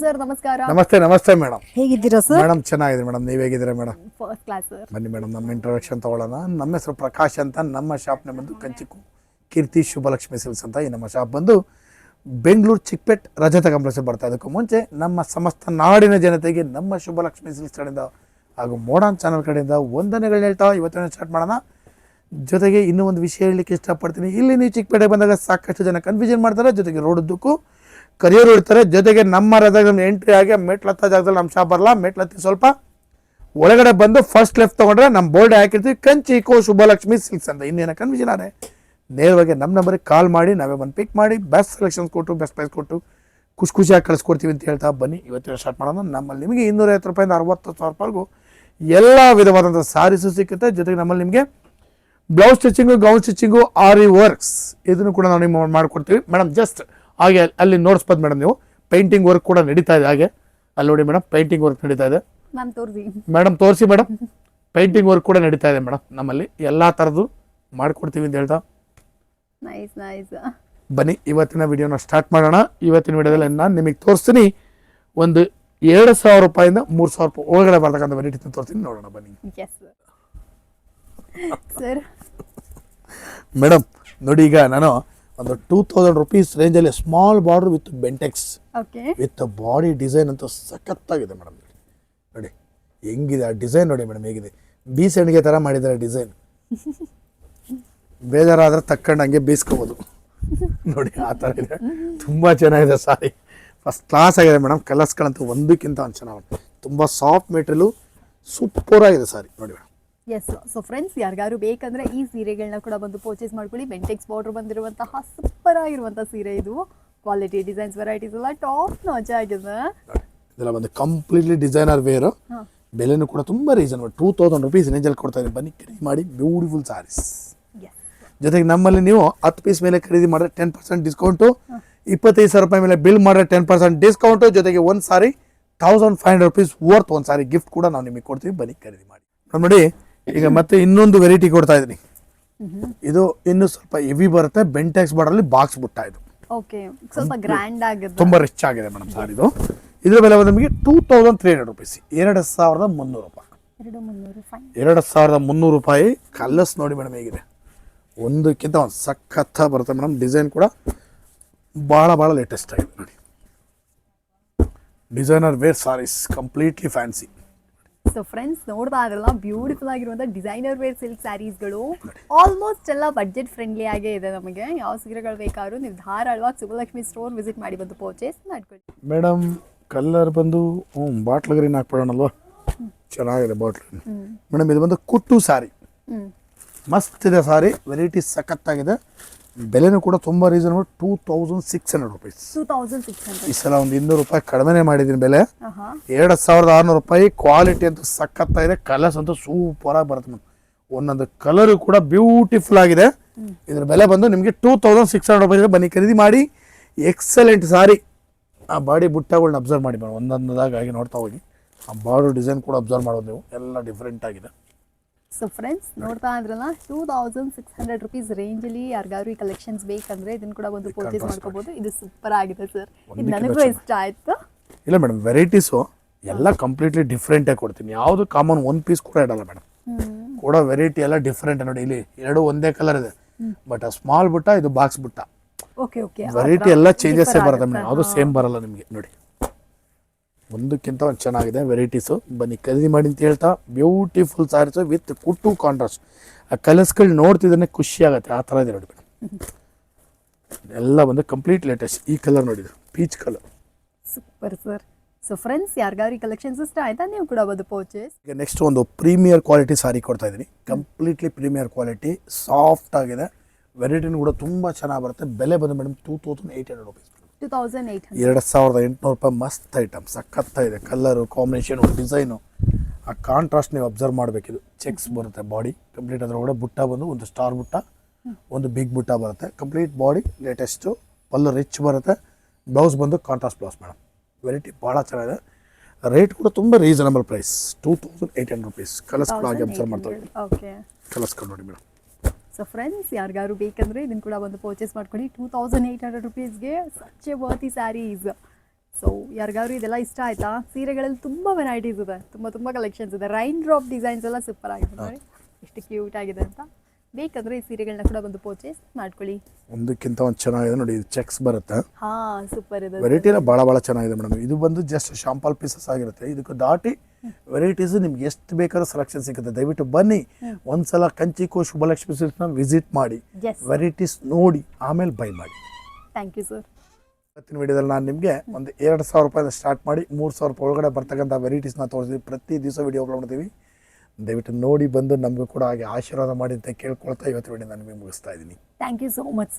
Sir ನಮಸ್ಕಾರ. ನಮಸ್ತೆ ನಮಸ್ತೆ ಮೇಡಮ್ ಹೇಗಿದ್ದೀರಾ ಸರ್ ಮೇಡಮ್ ಚೆನ್ನಾಗಿದೆ ಮೇಡಮ್ ನೀವು ಹೇಗಿದ್ದೀರಾ ಮೇಡಮ್ ಫಸ್ಟ್ ಕ್ಲಾಸ್ ಸರ್ ಬನ್ನಿ ಮೇಡಮ್ ನಮ್ಮ ಇಂಟ್ರೊಡಕ್ಷನ್ ತಗೊಳ್ಳೋಣ. ನಮ್ಮ ಹೆಸರು ಪ್ರಕಾಶ್ ಅಂತ. ನಮ್ಮ ಶಾಪ್ನ ಬಂದು ಕಂಚಿಕು ಕೀರ್ತಿ ಶುಭಲಕ್ಷ್ಮಿ ಸಿಲ್ಸ್ ಅಂತ ಈ ನಮ್ಮ ಶಾಪ್ ಬಂದು ಬೆಂಗಳೂರು ಚಿಕ್ಕಪೇಟ್ ರಜತ ಕಾಂಪ್ಲೆಕ್ಸ್ ಬರ್ತಾ ಇದಕ್ಕೂ ಮುಂಚೆ ನಮ್ಮ ಸಮಸ್ತ ನಾಡಿನ ಜನತೆಗೆ ನಮ್ಮ ಶುಭಲಕ್ಷ್ಮಿ ಸಿಲ್ಸ್ ಕಡೆಯಿಂದ ಹಾಗೂ ಮೋಡನ್ ಚಾನಲ್ ಕಡೆಯಿಂದ ವಂದನೆಗಳನ್ನ ಹೇಳ್ತಾ ಇವತ್ತಿನ ಸ್ಟಾರ್ಟ್ ಮಾಡೋಣ. ಜೊತೆಗೆ ಇನ್ನೂ ಒಂದು ವಿಷಯ ಹೇಳಲಿಕ್ಕೆ ಇಷ್ಟಪಡ್ತೀನಿ. ಇಲ್ಲಿ ನೀವು ಚಿಕ್ಕಪೇಟೆ ಬಂದಾಗ ಸಾಕಷ್ಟು ಜನ ಕನ್ಫ್ಯೂಷನ್ ಮಾಡ್ತಾರೆ. ಜೊತೆಗೆ ರೋಡ್ ಉದ್ದಕ್ಕೂ ಕರಿಯರು ಇಡ್ತಾರೆ ಜೊತೆಗೆ ನಮ್ಮ ರಜಾಗ ಎಂಟ್ರಿ ಆಗಿ ಮೆಟ್ಲತ್ತ ಜಾಗದಲ್ಲಿ ನಮ್ಮ ಶಾಪ್ ಬರಲ್ಲ. ಮೆಟ್ಲತ್ತಿ ಸ್ವಲ್ಪ ಒಳಗಡೆ ಬಂದು ಫಸ್ಟ್ ಲೆಫ್ಟ್ ತಗೊಂಡ್ರೆ ನಮ್ಮ ಬೋರ್ಡ್ ಹಾಕಿರ್ತೀವಿ. ಕಂಚಿ ಕೋ ಶುಭಲಕ್ಷ್ಮಿ ಸಿಲ್ಕ್ಸ್ ಅಂತ. ಇನ್ನೇನ ಆದ್ರೆ ನೇರವಾಗಿ ನಮ್ಮ ನಂಬರಿಗೆ ಕಾಲ್ ಮಾಡಿ, ನಾವೇ ಬಂದು ಪಿಕ್ ಮಾಡಿ ಬೆಸ್ಟ್ ಸೆಲೆಕ್ಷನ್ಸ್ ಕೊಟ್ಟು ಬೆಸ್ಟ್ ಪ್ರೈಸ್ ಕೊಟ್ಟು ಖುಷಿ ಖುಷಿಯಾಗಿ ಕಳಿಸ್ಕೊಡ್ತೀವಿ ಅಂತ ಹೇಳ್ತಾ ಬನ್ನಿ. ಇವತ್ತಿನ ಸ್ಟಾರ್ಟ್ ಮಾಡೋಣ. ನಮ್ಮಲ್ಲಿ ನಿಮಗೆ ಇನ್ನೂರೈವತ್ತು ರೂಪಾಯಿಂದ ಅರವತ್ತು ಸಾವಿರ ರೂಪಾಯಿಗೂ ಎಲ್ಲ ವಿಧವಾದಂಥ ಸಾರೀಸು ಸಿಕ್ಕುತ್ತೆ. ಜೊತೆಗೆ ನಮ್ಮಲ್ಲಿ ನಿಮಗೆ blouse stitching gown stitching aari works ಇದನ್ನು ಕೂಡ ನಾವು ನಿಮಗೆ ಮಾಡಿಕೊಡ್ತೀವಿ. ಮೇಡಮ್ ಜಸ್ಟ್ ಹಾಗೆ ಅಲ್ಲಿ ನೋಡಿಸ್ಬೋದು ಮೇಡಮ್ ನೀವು. ಪೇಂಟಿಂಗ್ ವರ್ಕ್ ಕೂಡ ನಡೀತಾ ಇದೆ ಹಾಗೆ. ಅಲ್ಲಿ ನೋಡಿ ಮೇಡಮ್ ಪೇಂಟಿಂಗ್ ವರ್ಕ್ ನಡೀತಾ ಇದೆ. ಮೇಡಮ್ ತೋರಿಸಿ ಮೇಡಮ್. ಪೇಂಟಿಂಗ್ ವರ್ಕ್ ಕೂಡ ನಡೀತಾ ಇದೆ ಮೇಡಮ್ ನಮ್ಮಲ್ಲಿ. ಎಲ್ಲ ಥರದ್ದು ಮಾಡ್ಕೊಡ್ತೀವಿ ಅಂತ ಹೇಳ್ತಾ. ನೈಸ್ ನೈಸ್ ಬನ್ನಿ ಇವತ್ತಿನ ವಿಡಿಯೋನ ಸ್ಟಾರ್ಟ್ ಮಾಡೋಣ. ಇವತ್ತಿನ ವಿಡಿಯೋದಲ್ಲಿ ನಾನು ನಿಮಗೆ ತೋರಿಸ್ತೀನಿ ಒಂದು ಎರಡು ಸಾವಿರ ರೂಪಾಯಿಂದ ಮೂರು ಸಾವಿರ ರೂಪಾಯಿ ಒಳಗಡೆ ಬರ್ತಕ್ಕಂಥ ವೆರೈಟಿ ತೋರಿಸ್ತೀನಿ. ನೋಡೋಣ ಬನ್ನಿ. ಮೇಡಮ್ ನೋಡಿ ಈಗ ನಾನು ಒಂದು ಟೂ ತೌಸಂಡ್ ರುಪೀಸ್ ರೇಂಜಲ್ಲಿ small border with Bentex with body design ಅಂತ ಸಖತ್ತಾಗಿದೆ ಮೇಡಮ್ ನೋಡಿ ಹೆಂಗಿದೆ ಆ ಡಿಸೈನ್ ನೋಡಿ ಮೇಡಮ್ ಹೇಗಿದೆ. ಬೀಸಣಿಗೆ ಥರ ಮಾಡಿದ್ದಾರೆ ಡಿಸೈನ್ ಬೇಜಾರಾದ್ರೆ ತಕ್ಕಂಡು ಹಂಗೆ ಬೀಸ್ಕೋಬೋದು. ನೋಡಿ ಆ ಥರ ಇದೆ. ತುಂಬ ಚೆನ್ನಾಗಿದೆ ಸಾರಿ. ಫಸ್ಟ್ ಕ್ಲಾಸ್ ಆಗಿದೆ ಮೇಡಮ್ ಕಲರ್ಸ್ಗಳಂತೂ ಒಂದಕ್ಕಿಂತ ಒಂದು ಚೆನ್ನಾಗಿ ತುಂಬ ಸಾಫ್ಟ್ ಮೆಟೀರಿಯಲು ಸೂಪರ್ ಆಗಿದೆ ಸಾರಿ. ನೋಡಿ ಮೇಡಮ್ ಎಸ್ ಸೊ ಫ್ರೆಂಡ್ಸ್ ಯಾರಿಗಾರು ಬೇಕಂದ್ರೆ ಈ ಸೀರೆಗಳನ್ನ ಕೂಡ ಬಂದು ಪರ್ಚೇಸ್ ಮಾಡ್ಕೊಳ್ಳಿ. ಬೆಂಟೆಕ್ಸ್ ಬಾರ್ಡರ್ ಬಂದಿರುವಂತಹ ಸೂಪರ್ ಆಗಿರುವಂತಹ ಸೀರೆ ಇದು. ಕ್ವಾಲಿಟಿ ಡಿಸೈನ್ಸ್ ವೆರೈಟೀಸ್ ಎಲ್ಲ ಟಾಪ್ ನಾಚ್ ಆಗಿದೆ. ಇದೆಲ್ಲ ಬಂದು ಕಂಪ್ಲೀಟ್ಲಿ ಡಿಸೈನರ್ ವೇರ್ ಬೆಲೆನೂ ಕೂಡ ತುಂಬ ರೀಸನಬಲ್ ಟೂ ತೌಸಂಡ್ ರುಪೀಸ್ ರೇಂಜಲ್ಲಿ ಕೊಡ್ತಾ ಇದೆ ಬನ್ನಿ ಖರೀದಿ ಮಾಡಿ. ಬ್ಯೂಟಿಫುಲ್ ಸಾರೀಸ್ ಜೊತೆಗೆ ನಮ್ಮಲ್ಲಿ ನೀವು ಹತ್ತು ಪೀಸ್ ಮೇಲೆ ಖರೀದಿ ಮಾಡಿದ್ರೆ ಟೆನ್ ಪರ್ಸೆಂಟ್ ಡಿಸ್ಕೌಂಟು ಇಪ್ಪತ್ತೈದು ಸಾವಿರ ರೂಪಾಯಿ ಮೇಲೆ ಬಿಲ್ ಮಾಡಿದ್ರೆ ಟೆನ್ ಪರ್ಸೆಂಟ್ ಡಿಸ್ಕೌಂಟು ಜೊತೆಗೆ ಒಂದು sari thousand five hundred rupees worth ಒಂದು ಸಾರಿ ಗಿಫ್ಟ್ ಕೂಡ ನಾವು ನಿಮಗೆ ಕೊಡ್ತೀವಿ. ಬನ್ನಿ ಖರೀದಿ ಮಾಡಿ. ನೋಡಿ. ಈಗ ಮತ್ತೆ ಇನ್ನೊಂದು ವೆರೈಟಿ ಕೊಡ್ತಾ ಇದ್ದೀನಿ. ಇದು ಇನ್ನು ಸ್ವಲ್ಪ ಹೆವಿ ಬರುತ್ತೆ. ಬೆಂಟೆಕ್ಸ್ ಬಾರ್ಡರ್ ಬಾಕ್ಸ್ ಬುಟ್ಟ ಇದು. ಓಕೆ ಸ್ವಲ್ಪ ಗ್ರ್ಯಾಂಡ್ ಆಗಿದೆ ತುಂಬ ರಿಚ್ ಆಗಿದೆ ಮೇಡಮ್ ಸರ್ ಇದು. ಇದ್ರ ಬೆಲೆ ನಿಮಗೆ two thousand three hundred rupees ಎರಡು ಸಾವಿರದ ಮುನ್ನೂರು ರೂಪಾಯಿ. ಎರಡು ಸಾವಿರದ ಮುನ್ನೂರು ರೂಪಾಯಿ. ಕಲ್ಲಸ್ ನೋಡಿ ಮೇಡಮ್ ಹೇಗಿದೆ. ಒಂದಕ್ಕಿಂತ ಒಂದು ಸಖತ್ತ ಬರುತ್ತೆ ಮೇಡಮ್ ಡಿಸೈನ್ ಕೂಡ ಭಾಳ ಭಾಳ ಲೇಟೆಸ್ಟ್ ಆಗಿದೆ ನೋಡಿ. Designer wear sarees completely fancy so friends ನೋಡ್ತಾ ಇದ್ರಲ್ಲ ಬ್ಯೂಟಿಫುಲ್ ಆಗಿರುವಂಥ ಡಿಸೈನರ್ ವೇರ್ ಸಿಲ್ಕ್ ಸ್ಯಾರೀಸ್ಗಳು ಆಲ್ಮೋಸ್ಟ್ ಎಲ್ಲ ಬಜೆಟ್ ಫ್ರೆಂಡ್ಲಿ ಆಗೇ ಇದೆ ನಮಗೆ. ಯಾವ ಸೀರೆಗಳು ಬೇಕಾದ್ರೂ ನೀವು ಧಾರಾಳವಾಗಿ ಸುಬ್ಬಲಕ್ಷ್ಮಿ ಸ್ಟೋರ್ ವಿಸಿಟ್ ಮಾಡಿ ಬಂದು ಪರ್ಚೇಸ್ ಮಾಡ್ಕೊಳ್ಳಿ. ಮೇಡಮ್ ಕಲರ್ ಬಂದು ಹ್ಞೂ ಬಾಟ್ಲ್ ಗ್ರೀನ್ ಹಾಕ್ಬಿಡೋಣಲ್ವಾ? ಚೆನ್ನಾಗಿದೆ ಬಾಟ್ಲ್ ಮೇಡಮ್ ಇದು ಬಂದು ಕುಟ್ಟು ಸಾರಿ. ಮಸ್ತ್ ಇದೆ ಸಾರಿ ವೆರೈಟಿ ಸಖತ್ತಾಗಿದೆ. ಬೆಲೆನೂ ಕೂಡ ತುಂಬ reasonable two thousand six hundred rupees two thousand six hundred ಈ ಸಲ ಒಂದು ಇನ್ನೂರು ರೂಪಾಯಿ ಕಡಿಮೆನೆ ಮಾಡಿದ್ದೀನಿ ಬೆಲೆ. ಎರಡು ಸಾವಿರದ ಆರುನೂರು ರೂಪಾಯಿ ಕ್ವಾಲಿಟಿ ಅಂತೂ ಸಖತ್ತಾಗಿದೆ ಕಲರ್ಸ್ ಅಂತೂ ಸೂಪರ್ ಆಗಿ ಬರುತ್ತೆ ಮೇಡಮ್. ಒಂದೊಂದು ಕಲರು ಕೂಡ ಬ್ಯೂಟಿಫುಲ್ ಆಗಿದೆ. ಇದ್ರ ಬೆಲೆ ಬಂದು ನಿಮಗೆ two thousand six hundred rupees ಬನ್ನಿ ಖರೀದಿ ಮಾಡಿ. ಎಕ್ಸಲೆಂಟ್ ಸಾರಿ ಆ ಬಾಡಿ ಬುಟ್ಟಗಳನ್ನ ಅಬ್ಸರ್ವ್ ಮಾಡಿ ಮೇಡಮ್. ಒಂದೊಂದಾಗಿ ನೋಡ್ತಾ ಹೋಗಿ. ಆ ಬಾರ್ಡರ್ ಡಿಸೈನ್ ಕೂಡ ಅಬ್ಸರ್ವ್ ಮಾಡೋದು ನೀವು. ಎಲ್ಲ ಡಿಫ್ರೆಂಟ್ ಆಗಿದೆ. ಸೊ ಫ್ರೆಂಡ್ಸ್ ನೋಡ್ತಾ ಇದ್ರಲ್ಲ two thousand six hundred rupees ರೇಂಜಲ್ಲಿ ಯಾರಿಗಾದ್ರು ಈ ಕಲೆಕ್ಷನ್ಸ್ ಬೇಕಂದ್ರೆ ಇದನ್ನ ಕೂಡ ಒಂದು ಪರ್ಚೇಸ್ ಮಾಡ್ಕೋಬಹುದು ಇದು ಸೂಪರ್ ಆಗಿದೆ ಸರ್ ಇದು ನನಗೂ ಇಷ್ಟ ಆಯ್ತು. ಇಲ್ಲ ಮೇಡಮ್ ವೆರೈಟೀಸು ಎಲ್ಲ ಕಂಪ್ಲೀಟ್ಲಿ ಡಿಫ್ರೆಂಟಾಗಿ ಕೊಡ್ತೀನಿ. ಯಾವುದು ಕಾಮನ್ ಒನ್ ಪೀಸ್ ಕೂಡ ಇಡಲ್ಲ ಮೇಡಮ್ ಕೂಡ ವೆರೈಟಿ ಎಲ್ಲ ಡಿಫ್ರೆಂಟ್ ನೋಡಿ. ಇಲ್ಲಿ ಎರಡು ಒಂದೇ ಕಲರ್ ಇದೆ. ಬಟ್ ಆ ಸ್ಮಾಲ್ ಬುಟ್ಟ ಇದು ಬಾಕ್ಸ್ ಬುಟ್ಟ. ಓಕೆ ಓಕೆ ವೆರೈಟಿ ಎಲ್ಲ ಚೇಂಜಸ್ ಬರುತ್ತೆ ಮೇಡಮ್ ಅದು ಸೇಮ್ ಬರಲ್ಲ ನಿಮಗೆ ನೋಡಿ. ಒಂದಕ್ಕಿಂತ ಒಂದು ಚೆನ್ನಾಗಿದೆ ವೆರೈಟೀಸು. ಬನ್ನಿ ಖರೀದಿ ಮಾಡಿ ಅಂತ ಹೇಳ್ತಾ ಬ್ಯೂಟಿಫುಲ್ ಸ್ಯಾರೀಸು ವಿತ್ ಕುಟ್ಟು ಕಾಂಟ್ರಾಸ್ಟ್ ಆ ಕಲರ್ಸ್ಗಳು ನೋಡ್ತಿದ್ರೆ ಖುಷಿ ಆಗುತ್ತೆ ಆ ಥರ ಇದೆ ನೋಡಿ ಮೇಡಮ್ ಎಲ್ಲ ಬಂದು ಕಂಪ್ಲೀಟ್ ಲೇಟೆಸ್ಟ್ ಈ ಕಲರ್ ನೋಡಿದ್ರು peach colour super sir so friends ಯಾರಿಗಾರು ಈ ಕಲೆಕ್ಷನ್ಸ್ ಇಷ್ಟ ಆಯ್ತಾ? ನೀವು ಕೂಡ ಬಂದು ಪರ್ಚೇಸ್ ಈಗ ನೆಕ್ಸ್ಟ್ ಒಂದು ಪ್ರೀಮಿಯರ್ ಕ್ವಾಲಿಟಿ ಸಾರಿ ಕೊಡ್ತಾ ಇದ್ದೀನಿ ಕಂಪ್ಲೀಟ್ಲಿ ಪ್ರೀಮಿಯರ್ ಕ್ವಾಲಿಟಿ ಸಾಫ್ಟ್ ಆಗಿದೆ. ವೆರೈಟಿನೂ ಕೂಡ ತುಂಬ ಚೆನ್ನಾಗಿ ಬರುತ್ತೆ. ಬೆಲೆ ಬಂದು madam two thousand eight hundred rupees ಎರಡು ಸಾವಿರದ ಎಂಟುನೂರು ರೂಪಾಯಿ ಮಸ್ತ್ ಐಟಮ್ ಸಖತ್ತ ಇದೆ. ಕಲರು ಕಾಂಬಿನೇಷನು ಡಿಸೈನು ಆ ಕಾಂಟ್ರಾಸ್ಟ್ ನೀವು ಅಬ್ಸರ್ವ್ ಮಾಡಬೇಕಿದು. ಚೆಕ್ಸ್ ಬರುತ್ತೆ ಬಾಡಿ ಕಂಪ್ಲೀಟ್ ಅದರೊಳಗಡೆ ಬುಟ್ಟ ಬಂದು ಒಂದು ಸ್ಟಾರ್ ಬುಟ್ಟ ಒಂದು ಬಿಗ್ ಬುಟ್ಟ ಬರುತ್ತೆ. ಕಂಪ್ಲೀಟ್ ಬಾಡಿ ಲೇಟೆಸ್ಟು ಪಲ್ಲು ರಿಚ್ ಬರುತ್ತೆ. ಬ್ಲೌಸ್ ಬಂದು ಕಾಂಟ್ರಾಸ್ಟ್ ಬ್ಲೌಸ್ ಮೇಡಮ್ ವೆರೈಟಿ ಭಾಳ ಚೆನ್ನಾಗಿದೆ. ರೇಟ್ ಕೂಡ ತುಂಬ reasonable price two thousand eight hundred rupees colours ಕೂಡ ಹಾಗೆ ಅಬ್ಸರ್ವ್ ಮಾಡ್ತಾ ಇದ್ದೀವಿ. ಓಕೆ ಕಲರ್ಸ್ ನೋಡಿ ಮೇಡಮ್ ಸೊ ಫ್ರೆಂಡ್ಸ್ ಯಾರಿಗಾರು ಬೇಕಂದರೆ ಇದನ್ನು ಕೂಡ ಒಂದು ಪರ್ಚೇಸ್ ಮಾಡ್ಕೊಳ್ಳಿ. Two thousand eight hundred ರುಪೀಸ್ಗೆ such a worthy sarees so ಯಾರಿಗಾರು ಇದೆಲ್ಲ ಇಷ್ಟ ಆಯಿತಾ? ಸೀರೆಗಳಲ್ಲಿ ತುಂಬ ವೆರೈಟೀಸ್ ಇದೆ. ತುಂಬ ತುಂಬ ಕಲೆಕ್ಷನ್ಸ್ ಇದೆ. ರೈನ್ ಡ್ರಾಪ್ ಡಿಸೈನ್ಸ್ ಎಲ್ಲ ಸೂಪರ್ ಆಗಿದೆ. ಎಷ್ಟು ಕ್ಯೂಟ್ ಆಗಿದೆ ಅಂತ. ಬೇಕಂದ್ರೆ ಈ ಸೀರೆಗಳನ್ನ ಕೂಡ ಬಂದು ಪರ್ಚೇಸ್ ಮಾಡ್ಕೊಳ್ಳಿ. ಒಂದಕ್ಕಿಂತ ಒಂದು ಚೆನ್ನಾಗಿದೆ ನೋಡಿ ಇದು ಚೆಕ್ಸ್ ಬರುತ್ತೆ. ಹಾ ಸೂಪರ್ ಇದೆ. ವೆರೈಟಿ ಎಲ್ಲ ಭಾಳ ಭಾಳ ಚೆನ್ನಾಗಿದೆ ಮೇಡಮ್. ಇದು ಬಂದು ಜಸ್ಟ್ ಶಾಂಪಲ್ ಪೀಸಸ್ ಆಗಿರುತ್ತೆ. ಇದಕ್ಕೆ ದಾಟಿ ವೆರೈಟೀಸ್ ನಿಮ್ಗೆ ಎಷ್ಟು ಬೇಕಾದ್ರೂ ಸೆಲೆಕ್ಷನ್ ಸಿಗುತ್ತೆ. ದಯವಿಟ್ಟು ಬನ್ನಿ. ಒಂದ್ಸಲ ಕಂಚಿಕೋ ಶುಭಲಕ್ಷ್ಮಿ ಸಿಲ್ಕ್ನ ವಿಸಿಟ್ ಮಾಡಿ. ವೆರೈಟೀಸ್ ನೋಡಿ ಆಮೇಲೆ ಬೈ ಮಾಡಿ. ಥ್ಯಾಂಕ್ ಯು ಸರ್ ಇವತ್ತಿನ ವಿಡಿಯೋದಲ್ಲಿ ನಾನು ನಿಮಗೆ ಒಂದು ಎರಡು ಸಾವಿರ ರೂಪಾಯಿಂದ ಸ್ಟಾರ್ಟ್ ಮಾಡಿ ಮೂರು ಸಾವಿರ ರೂಪಾಯಿ ಒಳಗಡೆ ಬರ್ತಕ್ಕಂಥ ವೆರೈಟೀಸ್ನ ತೋರಿಸ್ತೀವಿ ಪ್ರತಿ ದಿವಸ ವಿಡಿಯೋ ಅಪ್ಲೋಡ್ ಮಾಡ್ತೀವಿ. ದಯವಿಟ್ಟು ನೋಡಿ ಬಂದು ನಮಗೂ ಕೂಡ ಹಾಗೆ ಆಶೀರ್ವಾದ ಮಾಡಿ ಅಂತ ಕೇಳ್ಕೊಳ್ತಾ ಇವತ್ತು ನಾನು ನಿಮಗೆ ಮುಗಿಸ್ತಾ ಇದ್ದೀನಿ. Thank you so much